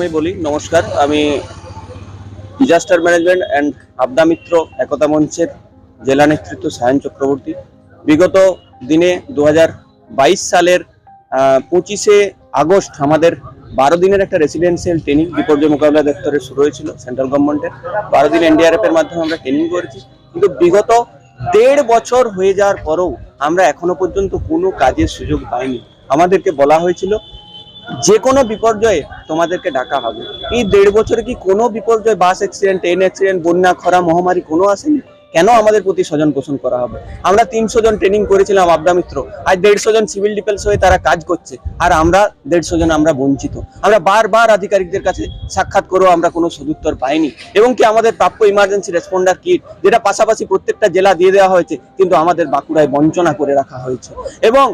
প্রথমেই বলি, নমস্কার। আমি disaster management and Apda Mitra একতা মঞ্চের জেলা নেতৃত্ব সায়ন চক্রবর্তী। বিগত দিনে দু হাজার বাইশ সালের পঁচিশে আগস্ট আমাদের বারো দিনের একটা রেসিডেন্সিয়াল ট্রেনিং বিপর্যয় মোকাবিলা দপ্তরে শুরু হয়েছিল সেন্ট্রাল গভর্নমেন্টের বারো দিন এনডিআরএফ এর মাধ্যমে আমরা ট্রেনিং করেছি। কিন্তু বিগত দেড় বছর হয়ে যাওয়ার পরেও আমরা এখনও পর্যন্ত কোনো কাজের সুযোগ পাইনি। আমাদেরকে বলা হয়েছিল যে কোনো বিপর্যয়ে তোমাদেরকে ডাকা হবে। এই দেড় বছরে কি কোনো বিপর্যয়, বাস অ্যাক্সিডেন্ট ট্রেন অ্যাক্সিডেন্ট বন্যা, খরা, মহামারী কোনো আসেনি? কেন আমাদের প্রতি স্বজন পোষণ করা হবে? আমরা তিনশো জন ট্রেনিং করেছিলাম আবদা মিত্র। আর দেড়শো জন সিভিল ডিফেন্স হয়ে তারা কাজ করছে। আর আমরা দেড়শো জন আমরা বঞ্চিত। আমরা বারবার আধিকারিকদের কাছে সাক্ষাৎ করেও আমরা কোনো সদুত্তর পাইনি। এবং কি আমাদের প্রাপ্য ইমার্জেন্সি রেসপন্ডার কিট যেটা পাশাপাশি প্রত্যেকটা জেলা দিয়ে দেওয়া হয়েছে, কিন্তু আমাদের বাঁকুড়ায় বঞ্চনা করে রাখা হয়েছে। এবং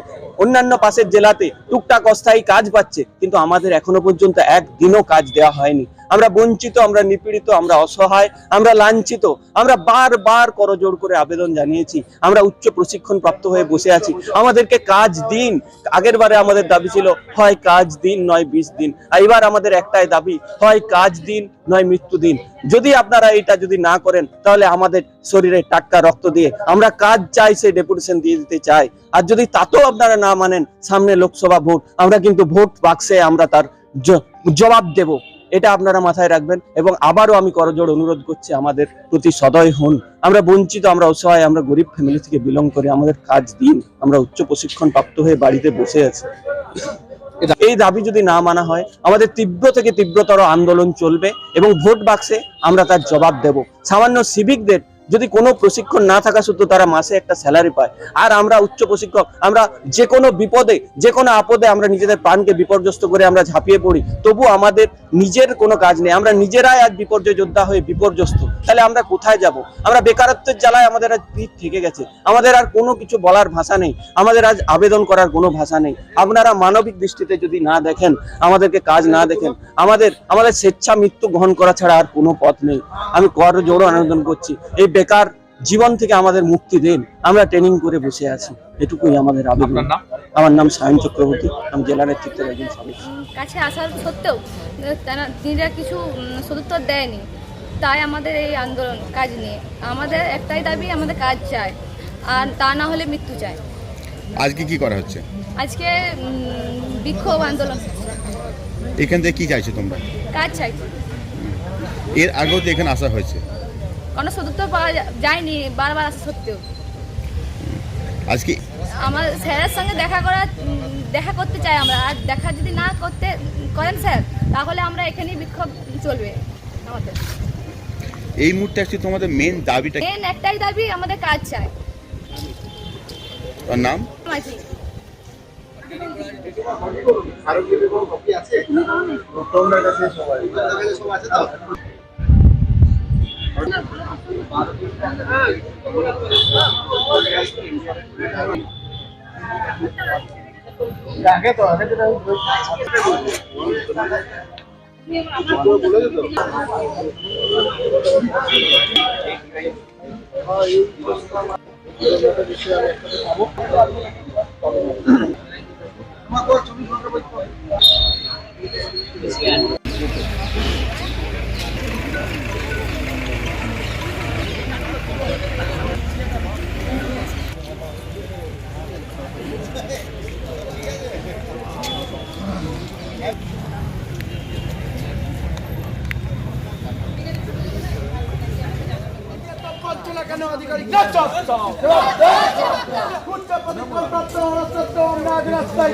অন্যান্য পাশের জেলাতে টুকটাক অস্থায়ী কাজ পাচ্ছে, কিন্তু আমাদের এখনও পর্যন্ত একদিনও কাজ দেওয়া হয়নি। আমরা বঞ্চিত, আমরা নিপীড়িত, আমরা অসহায়, আমরা লাঞ্ছিত, আমরা বারবার করজোড় করে আবেদন জানিয়েছি। আমরা উচ্চ প্রশিক্ষণ প্রাপ্ত হয়ে বসে আছি। আমাদেরকে কাজ দিন। আগের বারে আমাদের দাবি ছিল, হয় কাজ দিন, নয় বিশ দিন। এবার আমাদের একটাই দাবি, হয় কাজ দিন, নয় মৃত্যু দিন। যদি আপনারা এটা যদি না করেন, তাহলে আমাদের শরীরে টাটকা রক্ত দিয়ে আমরা কাজ চাই, সেই ডেপুটেশন দিয়ে দিতে চাই। আর যদি তাতেও আপনারা না মানেন, সামনে লোকসভা ভোট, আমরা কিন্তু ভোট বাক্সে আমরা তার জবাব দেব। এটা আপনারা মাথায় রাখবেন এবং আবারও আমি করজোড় অনুরোধ করছি আমাদের প্রতি সদয় হন। আমরা বঞ্চিত, আমরা অসহায়, আমরা গরিব ফ্যামিলি থেকে বিলং করে আমাদের কাজ দিন। আমরা উচ্চ প্রশিক্ষণ প্রাপ্ত হয়ে বাড়িতে বসে আছি। এই দাবি যদি না মানা হয়, আমাদের তীব্র থেকে তীব্রতর আন্দোলন চলবে এবং ভোট বাক্সে আমরা তার জবাব দেব। সামান্য সিভিকদের যদি কোনো প্রশিক্ষণ না থাকা সত্ত্বেও তারা মাসে একটা স্যালারি পায়। আর আমরা উচ্চ প্রশিক্ষক, আমরা যে কোনো বিপদে, যে কোনো আপদে আমরা নিজেদের প্রাণকে বিপর্যস্ত করে আমরা ঝাঁপিয়ে পড়ি। তবু আমাদের নিজের কোনো কাজ নেই। আমরা নিজেরাই আজ বিপর্যয় যোদ্ধা হয়ে বিপর্যস্ত। তাহলে আমরা কোথায় যাব? আমরা বেকারত্বের জ্বালায় আমাদের আজ পিঠ থেকে গেছে। আমাদের আর কোনো কিছু বলার ভাষা নেই। আমাদের আজ আবেদন করার কোনো ভাষা নেই। আপনারা মানবিক দৃষ্টিতে যদি না দেখেন, আমাদেরকে কাজ না দেখেন, আমাদের আমাদের স্বেচ্ছা মৃত্যু গ্রহণ করা ছাড়া আর কোনো পথ নেই। আমি কর জোড়ো আবেদন করছি। এই বেকার জীবন থেকে আমাদের মুক্তি দিন। আমরা ট্রেনিং করে বসে আছি। এটুকুই আমাদের আবেদন। নাম? আমার নাম সায়ন চক্রবর্তী। আমি জেলা নেতৃত্বের একজন সদস্য কাছে আসার সত্ত্বেও তারা তিনিরা কিছু সদুত্তর দেয়নি। তাই আমাদের এই আন্দোলন কাজ নিয়ে। আমাদের একটাই দাবি আমাদের কাজ চাই। আর তা না হলে মৃত্যু চাই। আজকে কি করা হচ্ছে? আজকে বিক্ষোভ আন্দোলন। এখান থেকে কি চাইছো তোমরা? কাজ চাই। এর আগেও তো এখানে আসা হয়েছে। কোনো সদুত্তর পাওয়া যায়নি বারবার আসা সত্ত্বেও। আজকে? আমার স্যারের সঙ্গে দেখা করা দেখা করতে চাই আমরা। আর দেখা যদি না করতে করেন স্যার তাহলে আমরা এখানেই বিক্ষোভ চলবে আমাদের। এই মুহূর্তে আসছে তোমাদের মেন দাবিটা মেন একটাই দাবি আমাদের কাজ চাই। তার নাম? মাঝি পঞ্চলা কেন না চপ্তাও উচ্চ প্রশিক্ষণপ্রাপ্ত অনস্বত্ব আমরা আজ রাস্তায়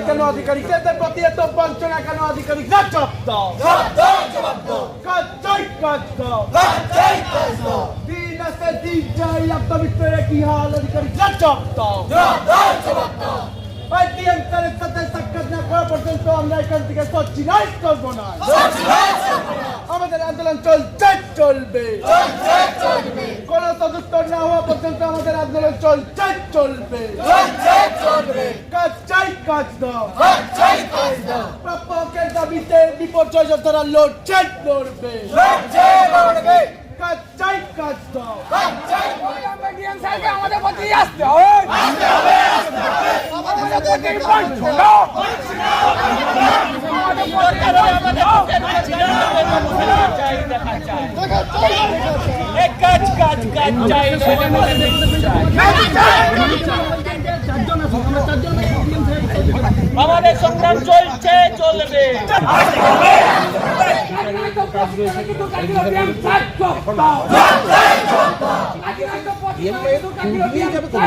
কেন আধিকারিক এদের প্রতি এত বঞ্চনা কেন আধিকারিক না দাও দিন আসে দিন যাই আপনার ভিতরে কি হাল আধিকারিক না চপ্তাও আইটিএম স্যারের সাথে সাক্ষাৎ না করা পর্যন্ত আমরা এখান থেকে সচ্ছি নাই করব না আমাদের চলবে কোন সদুত্তর না হওয়া পর্যন্ত আমাদের আন্দোলন চলছে চলবে কাজ চাই কাজ দাও প্রাপকের দাবিতে বিপর্যয় যোদ্ধারা কাজ চাই কাজ দাও আমাদের প্রতি আসতে হবে কাজ কাজ কাজ চাই আমাদের সংগ্রাম চলছে চলবে।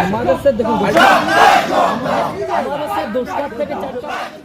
আমাদের দেখুন থেকে চারটা।